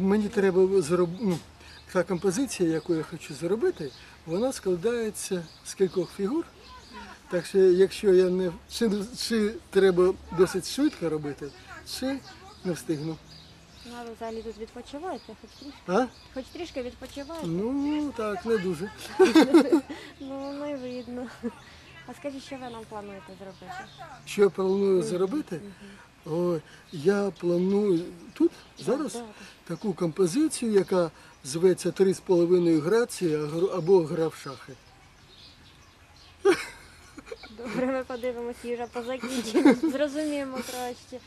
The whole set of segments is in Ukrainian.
Мені треба зробити. Ну, та композиція, яку я хочу зробити, вона складається з кількох фігур. Так що, якщо я не чи, чи треба досить швидко робити, чи не встигну. Ну, а ви взагалі тут відпочиваєте? Хоч трішки, А? хоч трішки відпочиваєте? Ну так, не дуже. Ну, не видно. А скажіть, що ви нам плануєте зробити? Що я планую зробити? Ой, я планую тут зараз таку композицію, яка зветься три з половиною грації або гра в шахи. Добре, ми подивимося вже по закінченню, зрозуміємо краще.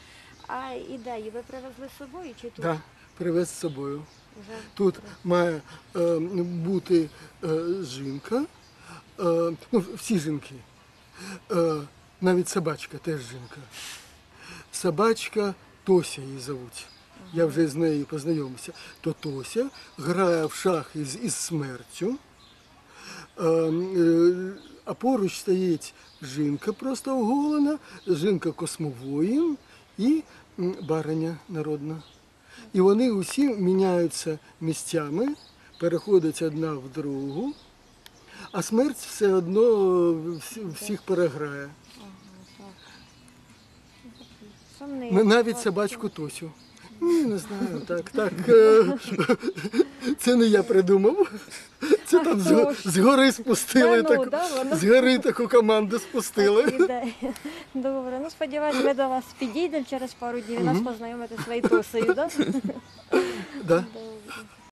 А ідеї ви привезли з собою чи тут? Да, привез з собою. Вже? Тут має е, бути е, жінка, е, ну, всі жінки. Е, навіть собачка теж жінка. Собачка Тося її зовуть. Я вже з нею познайомився. То Тося грає в шахи з, із смертю. Е, е, а поруч стоїть жінка просто оголена, жінка космовоїн і бариня народна. І вони усі міняються місцями, переходять одна в другу, а смерть все одно всіх переграє. Навіть собачку Тосю. Ні, не знаю, так, так. е, Це не я придумав. Це там з, з гори спустили Та ну, таку, да, воно. з гори таку команду спустили. Добре, ну сподіваюсь, ми до вас підійдемо через пару днів і нас познайомити з своєю тосою, так? Да.